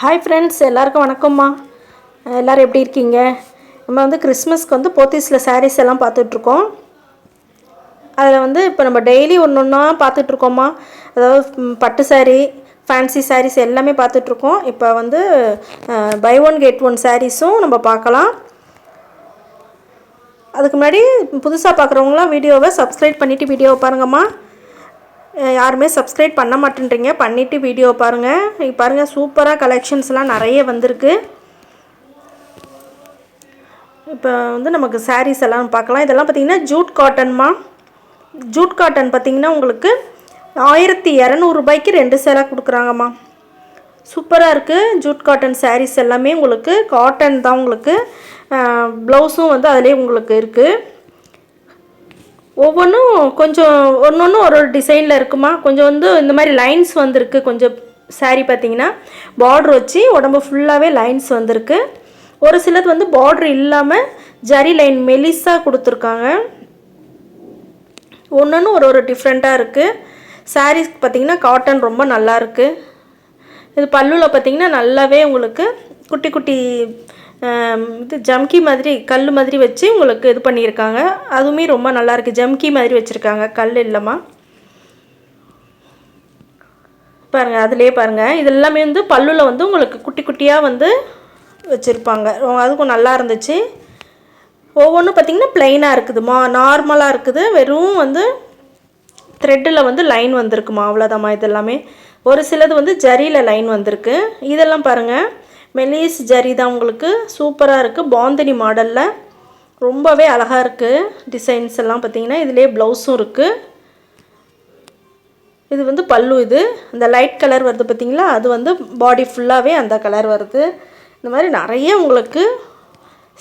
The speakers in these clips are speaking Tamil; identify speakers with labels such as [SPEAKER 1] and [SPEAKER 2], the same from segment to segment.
[SPEAKER 1] ஹாய் ஃப்ரெண்ட்ஸ் எல்லாருக்கும் வணக்கம்மா. எல்லோரும் எப்படி இருக்கீங்க? நம்ம வந்து கிறிஸ்மஸ்க்கு வந்து போத்தீஸில் சாரீஸ் எல்லாம் பார்த்துட்ருக்கோம். அதில் வந்து இப்போ நம்ம டெய்லி ஒன்று ஒன்றா பார்த்துட்ருக்கோம்மா. அதாவது பட்டு சாரீ ஃபேன்சி சாரீஸ் எல்லாமே பார்த்துட்ருக்கோம். இப்போ வந்து பை ஒன் கெட் ஒன் சாரீஸும் நம்ம பார்க்கலாம். அதுக்கு முன்னாடி புதுசாக பார்க்குறவங்களாம் வீடியோவை சப்ஸ்கிரைப் பண்ணிவிட்டு வீடியோவை பாருங்கம்மா. யாருமே சப்ஸ்கிரைப் பண்ண மாட்டேன்றீங்க. பண்ணிவிட்டு வீடியோ பாருங்கள் பாருங்கள் சூப்பராக கலெக்ஷன்ஸ்லாம் நிறைய வந்திருக்கு. இப்போ வந்து நமக்கு சாரீஸ் எல்லாம் பார்க்கலாம். இதெல்லாம் பார்த்தீங்கன்னா ஜூட் காட்டன்மா ஜூட் காட்டன் பார்த்திங்கன்னா உங்களுக்கு ஆயிரத்தி இரநூறுபாய்க்கு ரெண்டு சேலை கொடுக்குறாங்கம்மா. சூப்பராக இருக்குது ஜூட் காட்டன் சாரீஸ் எல்லாமே உங்களுக்கு காட்டன் தான் உங்களுக்கு. ப்ளவுஸும் வந்து அதிலே உங்களுக்கு இருக்குது ஒவ்வொன்றும் கொஞ்சம் ஒன்று ஒன்று ஒரு ஒரு டிசைனில் இருக்குமா? கொஞ்சம் வந்து இந்த மாதிரி லைன்ஸ் வந்திருக்கு. கொஞ்சம் சாரீ பார்த்தீங்கன்னா பார்ட்ரு வச்சு உடம்பு ஃபுல்லாகவே லைன்ஸ் வந்திருக்கு. ஒரு சிலது வந்து பார்டர் இல்லாமல் ஜரி லைன் மெலிஸாக கொடுத்துருக்காங்க. ஒன்று ஒரு ஒரு டிஃப்ரெண்ட்டாக இருக்குது சாரீஸ் பார்த்தீங்கன்னா காட்டன் ரொம்ப நல்லா இருக்குது இது பல்லுவில் பார்த்தீங்கன்னா நல்லாவே உங்களுக்கு குட்டி குட்டி இது ஜம்கி மாதிரி கல் மாதிரி வச்சு உங்களுக்கு இது பண்ணியிருக்காங்க. அதுவுமே ரொம்ப நல்லாயிருக்கு ஜம்கி மாதிரி வச்சுருக்காங்க. கல் இல்லைம்மா. பாருங்கள் அதிலே பாருங்கள் இது எல்லாமே வந்து பல்லுவில் வந்து உங்களுக்கு குட்டி குட்டியாக வந்து வச்சுருப்பாங்க. அதுக்கும் நல்லா இருந்துச்சு. ஒவ்வொன்றும் பார்த்திங்கன்னா ப்ளைனாக இருக்குதுமா. நார்மலாக இருக்குது. வெறும் வந்து த்ரெட்டில் வந்து லைன் வந்திருக்குமா? அவ்வளோதாம்மா இது எல்லாமே. ஒரு சிலது வந்து ஜரியில் லைன் வந்திருக்கு. இதெல்லாம் பாருங்கள் மெலிஸ் ஜரி தான் உங்களுக்கு சூப்பராக இருக்குது பாந்தினி மாடலில். ரொம்பவே அழகாக இருக்குது டிசைன்ஸ் எல்லாம் பார்த்தீங்கன்னா இதுலேயே ப்ளவுஸும் இருக்குது இது வந்து பல்லு இது. இந்த லைட் கலர் வருது பார்த்தீங்களா அது வந்து பாடி ஃபுல்லாகவே அந்த கலர் வருது. இந்த மாதிரி நிறைய உங்களுக்கு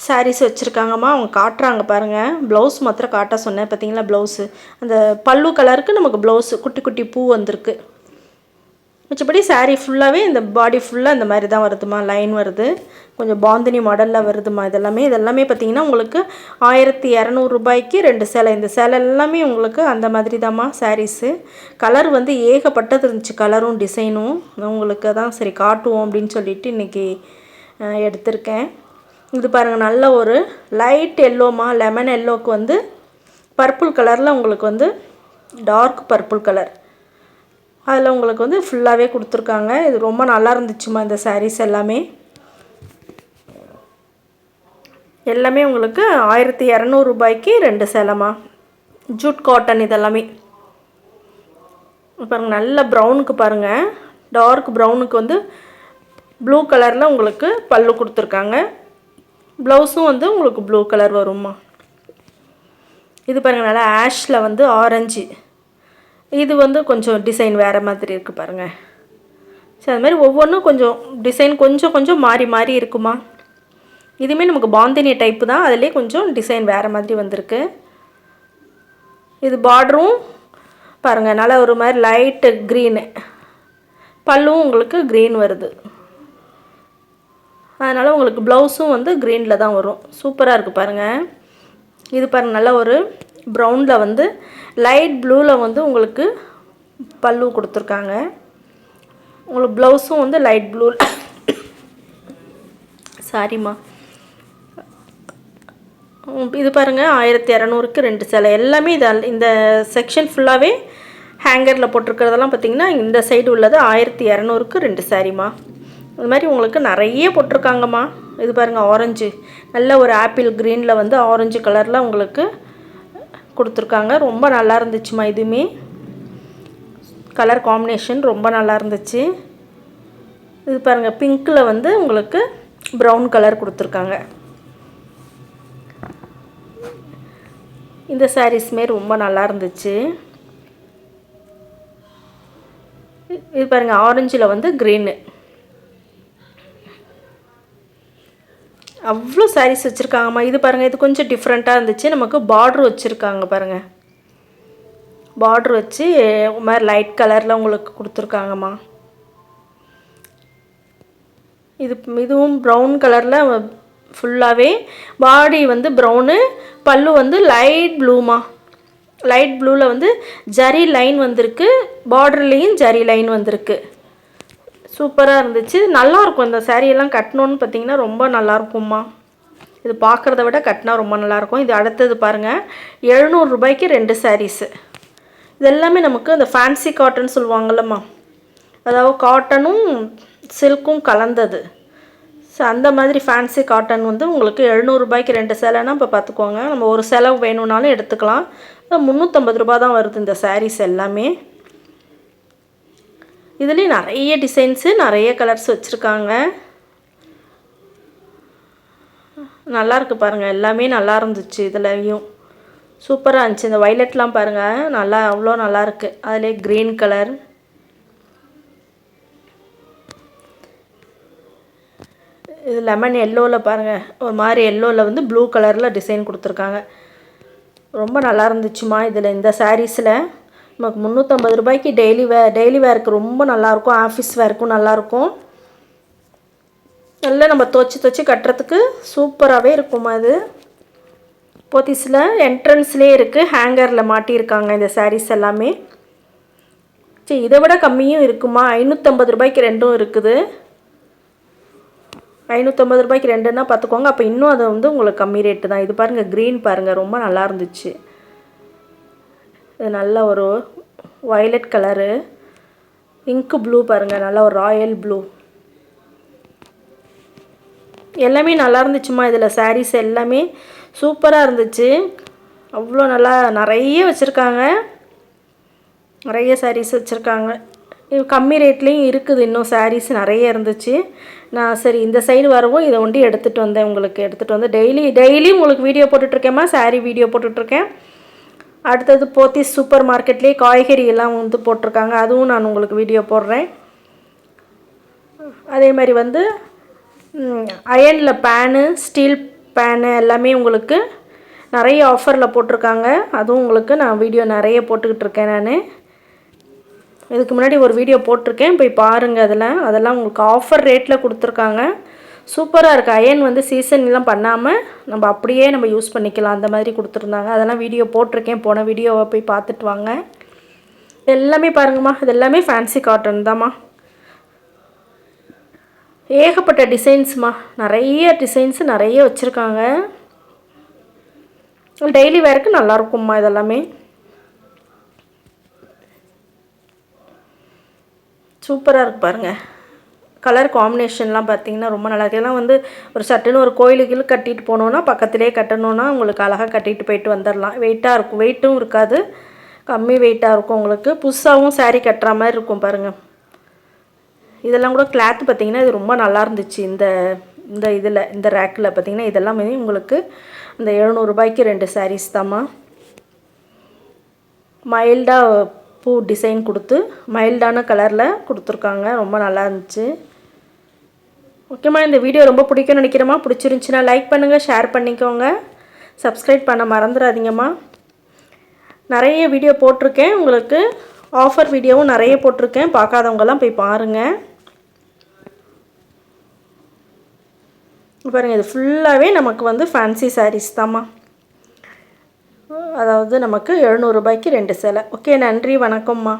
[SPEAKER 1] சாரீஸ் வச்சுருக்காங்கம்மா. அவங்க காட்டுறாங்க பாருங்கள் ப்ளவுஸ் மாத்திரம் காட்ட சொன்னேன் பார்த்தீங்களா ப்ளவுஸு. அந்த பல்லு கலருக்கு நமக்கு ப்ளவுஸு. குட்டி குட்டி பூ வந்திருக்கு. மிச்சப்படி சாரீ ஃபுல்லாகவே இந்த பாடி ஃபுல்லாக இந்த மாதிரி தான் வருதுமா லைன் வருது. கொஞ்சம் பாந்தினி மாடலில் வருதுமா இதெல்லாமே? இதெல்லாமே பார்த்தீங்கன்னா உங்களுக்கு ஆயிரத்தி இரநூறுபாய்க்கு ரெண்டு சேலை. இந்த சேலை எல்லாமே உங்களுக்கு அந்த மாதிரி தாம்மா சாரீஸு கலர் வந்து ஏகப்பட்டது இருந்துச்சு. கலரும் டிசைனும் உங்களுக்கு தான் சரி காட்டுவோம் அப்படின்னு சொல்லிட்டு இன்றைக்கி எடுத்திருக்கேன். இது பாருங்கள் நல்ல ஒரு லைட் எல்லோமா லெமன் எல்லோக்கு வந்து பர்பிள் கலரில் உங்களுக்கு வந்து டார்க் பர்பிள் கலர் அதில் உங்களுக்கு வந்து ஃபுல்லாகவே கொடுத்துருக்காங்க. இது ரொம்ப நல்லா இருந்துச்சுமா இந்த சாரீஸ் எல்லாமே. எல்லாமே உங்களுக்கு ஆயிரத்தி இரநூறுபாய்க்கு ரெண்டு சேலமா ஜூட் காட்டன் இதெல்லாமே. பாருங்கள் நல்ல ப்ரௌனுக்கு பாருங்கள் டார்க் ப்ரௌனுக்கு வந்து ப்ளூ கலரில் உங்களுக்கு பல்லு கொடுத்துருக்காங்க. ப்ளவுஸும் வந்து உங்களுக்கு ப்ளூ கலர் வரும்மா. இது பாருங்கள் நல்லா ஆஷில் வந்து ஆரஞ்சு இது வந்து கொஞ்சம் டிசைன் வேறு மாதிரி இருக்குது பாருங்கள் சரி அது மாதிரி ஒவ்வொன்றும் கொஞ்சம் டிசைன் கொஞ்சம் கொஞ்சம் மாறி மாறி இருக்குமா? இதுவுமே நமக்கு பாந்தினி டைப்பு தான். அதிலே கொஞ்சம் டிசைன் வேறு மாதிரி வந்திருக்கு. இது பார்டரும் பாருங்கள் நல்லா ஒரு மாதிரி லைட்டு க்ரீனு பல்லும் உங்களுக்கு க்ரீன் வருது. அதனால் உங்களுக்கு ப்ளவுஸும் வந்து க்ரீனில் தான் வரும். சூப்பராக இருக்குது பாருங்கள் இது பாருங்கள் நல்ல ஒரு ப்ரௌனில் வந்து லைட் ப்ளூவில் வந்து உங்களுக்கு பல்லு கொடுத்துருக்காங்க. உங்களுக்கு ப்ளவுஸும் வந்து லைட் ப்ளூ சாரிம்மா இது பாருங்கள் ஆயிரத்தி இரநூறுக்கு ரெண்டு சேலை. எல்லாமே இது இந்த செக்ஷன் ஃபுல்லாகவே ஹேங்கரில் போட்டிருக்கிறதெல்லாம் பார்த்தீங்கன்னா இந்த சைடு உள்ளது ஆயிரத்தி இரநூறுக்கு ரெண்டு சாரிம்மா. இது மாதிரி உங்களுக்கு நிறைய போட்டிருக்காங்கம்மா. இது பாருங்கள் ஆரஞ்சு நல்ல ஒரு ஆப்பிள் க்ரீனில் வந்து ஆரஞ்சு கலரில் உங்களுக்கு கொடுத்துருக்காங்க. ரொம்ப நல்லா இருந்துச்சுமா இதுவுமே கலர் காம்பினேஷன் ரொம்ப நல்லா இருந்துச்சு. இது பாருங்கள் பிங்க்கில் வந்து உங்களுக்கு ப்ரௌன் கலர் கொடுத்துருக்காங்க. இந்த சாரீஸுமே ரொம்ப நல்லா இருந்துச்சு. இது பாருங்கள் ஆரஞ்சில் வந்து க்ரீனு அவ்வளோ சாரீஸ் வச்சுருக்காங்கம்மா. இது பாருங்கள் இது கொஞ்சம் டிஃப்ரெண்ட்டாக இருந்துச்சு. நமக்கு பார்ட்ரு வச்சுருக்காங்க பாருங்கள் பார்ட்ரு வச்சு மாதிரி லைட் கலரில் உங்களுக்கு கொடுத்துருக்காங்கம்மா. இது இதுவும் ப்ரௌன் கலரில் ஃபுல்லாகவே பாடி வந்து ப்ரௌனு பல்லு வந்து லைட் ப்ளூமா லைட் ப்ளூவில் வந்து ஜரி லைன் வந்திருக்கு. பார்டர்லேயும் ஜரி லைன் வந்திருக்கு. சூப்பராக இருந்துச்சு. நல்லாயிருக்கும் இந்த சேரீயெல்லாம் கட்டணுன்னு பார்த்தீங்கன்னா ரொம்ப நல்லாயிருக்கும்மா இது பார்க்குறத விட கட்டினா ரொம்ப நல்லாயிருக்கும் இது அடுத்தது பாருங்கள் எழுநூறுபாய்க்கு ரெண்டு சாரீஸு இது எல்லாமே நமக்கு அந்த ஃபேன்சி காட்டன் சொல்லுவாங்கல்லம்மா. அதாவது காட்டனும் சில்க்கும் கலந்தது. ஸோ அந்த மாதிரி ஃபேன்சி காட்டன் வந்து உங்களுக்கு எழுநூறுபாய்க்கு ரெண்டு சேலைனா இப்போ பார்த்துக்கோங்க நம்ம ஒரு செலவு வேணும்னாலும் எடுத்துக்கலாம். முந்நூற்றம்பது ரூபா தான் வருது இந்த சாரீஸ் எல்லாமே. இதுலேயும் நிறைய டிசைன்ஸு நிறைய கலர்ஸ் வச்சுருக்காங்க. நல்லாயிருக்கு பாருங்கள் எல்லாமே நல்லா இருந்துச்சு இதுலேயும். சூப்பராக இருந்துச்சு. இந்த வைலட்லாம் பாருங்கள் நல்லா அவ்வளோ நல்லாயிருக்கு அதுலேயே அதிலே க்ரீன் கலர் இது லெமன் எல்லோவில் பாருங்கள் ஒரு மாதிரி எல்லோவில் வந்து ப்ளூ கலரில் டிசைன் கொடுத்துருக்காங்க. ரொம்ப நல்லா இருந்துச்சுமா இதில் இந்த சாரீஸில் நமக்கு முந்நூற்றம்பது ரூபாய்க்கு டெய்லி வே டெய்லி வேருக்கு ரொம்ப நல்லாயிருக்கும். ஆஃபீஸ் வேருக்கும் நல்லாயிருக்கும். நல்லா நம்ம துவச்சி துவச்சி கட்டுறதுக்கு சூப்பராகவே இருக்குமா அது போத்தீஸில் என்ட்ரன்ஸ்லேயே இருக்குது ஹேங்கரில் மாட்டியிருக்காங்க இந்த சாரீஸ் எல்லாமே. சரி இதை விட கம்மியும் இருக்குமா? ஐநூற்றம்பது ரூபாய்க்கு ரெண்டும் இருக்குது. ஐநூற்றம்பது ரூபாய்க்கு ரெண்டுன்னா பார்த்துக்கோங்க. அப்போ இன்னும் அது வந்து உங்களுக்கு கம்மி ரேட்டு தான். இது பாருங்கள் க்ரீன் பாருங்கள் ரொம்ப நல்லா இருந்துச்சு. இது நல்ல ஒரு வயலட் கலரு இங்கு ப்ளூ பாருங்கள் நல்ல ஒரு ராயல் ப்ளூ எல்லாமே நல்லா இருந்துச்சுமா இதில். சாரீஸ் எல்லாமே சூப்பராக இருந்துச்சு. அவ்வளோ நல்லா நிறைய வச்சுருக்காங்க. நிறைய சாரீஸ் வச்சுருக்காங்க. கம்மி ரேட்லேயும் இருக்குது இன்னும் சாரீஸ் நிறைய இருந்துச்சு. நான் சரி இந்த சைடு வரவும் இதை ஒண்டி எடுத்துகிட்டு வந்தேன் உங்களுக்கு. எடுத்துகிட்டு வந்து டெய்லி டெய்லியும் உங்களுக்கு வீடியோ போட்டுட்ருக்கேம்மா சாரீ வீடியோ போட்டுட்ருக்கேன் அடுத்தது போத்தி சூப்பர் மார்க்கெட்லேயே காய்கறி எல்லாம் வந்து போட்டிருக்காங்க. அதுவும் நான் உங்களுக்கு வீடியோ போடுறேன். அதே மாதிரி வந்து அயனில் பேனு ஸ்டீல் பேனு எல்லாமே உங்களுக்கு நிறைய ஆஃபரில் போட்டிருக்காங்க. அதுவும் உங்களுக்கு நான் வீடியோ நிறைய போட்டுக்கிட்டு இருக்கேன் நான். இதுக்கு முன்னாடி ஒரு வீடியோ போட்டிருக்கேன். போய் பாருங்கள் அதில். அதெல்லாம் உங்களுக்கு ஆஃபர் ரேட்டில் கொடுத்துருக்காங்க. சூப்பராக இருக்குது அயன் வந்து சீசன்லாம் பண்ணாமல் நம்ம அப்படியே நம்ம யூஸ் பண்ணிக்கலாம். அந்த மாதிரி கொடுத்துருந்தாங்க. அதெல்லாம் வீடியோ போட்டிருக்கேன். போன வீடியோவை போய் பார்த்துட்டு வாங்க. எல்லாமே பாருங்கம்மா. இது எல்லாமே ஃபேன்சி காட்டன் தாம்மா. ஏகப்பட்ட டிசைன்ஸ்மா நிறைய டிசைன்ஸு நிறைய வச்சுருக்காங்க. டெய்லி வேருக்கு நல்லாயிருக்கும்மா இதெல்லாமே. சூப்பராக இருக்கு பாருங்கள் கலர் காம்பினேஷன்லாம் பார்த்திங்கன்னா ரொம்ப நல்லா இருக்குது வந்து ஒரு சட்டுன்னு ஒரு கோயிலுக்கு கட்டிட்டு போனோன்னா பக்கத்துலேயே கட்டணுன்னா உங்களுக்கு அழகாக கட்டிட்டு போயிட்டு வந்துடலாம் வெயிட்டாக இருக்கும். வெயிட்டும் இருக்காது. கம்மி வெயிட்டாக இருக்கும் உங்களுக்கு. புதுசாகவும் சாரீ கட்டுற மாதிரி இருக்கும் பாருங்கள் இதெல்லாம் கூட கிளாத் பார்த்திங்கன்னா இது ரொம்ப நல்லா இருந்துச்சு. இந்த இந்த இதில் இந்த ரேக்கில் பார்த்திங்கன்னா இதெல்லாம் உங்களுக்கு இந்த எழுநூறுபாய்க்கு ரெண்டு சாரீஸ் தாம்மா. மைல்டாக பூ டிசைன் கொடுத்து மைல்டான கலரில் கொடுத்துருக்காங்க. ரொம்ப நல்லா இருந்துச்சு. ஓகேம்மா இந்த வீடியோ ரொம்ப பிடிக்கும்னு நினைக்கிறேம்மா. பிடிச்சிருந்துச்சின்னா லைக் பண்ணுங்கள் ஷேர் பண்ணிக்கோங்க. சப்ஸ்கிரைப் பண்ண மறந்துடாதீங்கம்மா. நிறைய வீடியோ போட்டிருக்கேன். உங்களுக்கு ஆஃபர் வீடியோவும் நிறைய போட்டிருக்கேன். பார்க்காதவங்கெல்லாம் போய் பாருங்கள் பாருங்கள் இது ஃபுல்லாகவே நமக்கு வந்து ஃபேன்சி சாரீஸ் தாம்மா. அதாவது நமக்கு எழுநூறுபாய்க்கு ரெண்டு சேலை. ஓகே நன்றி வணக்கம்மா.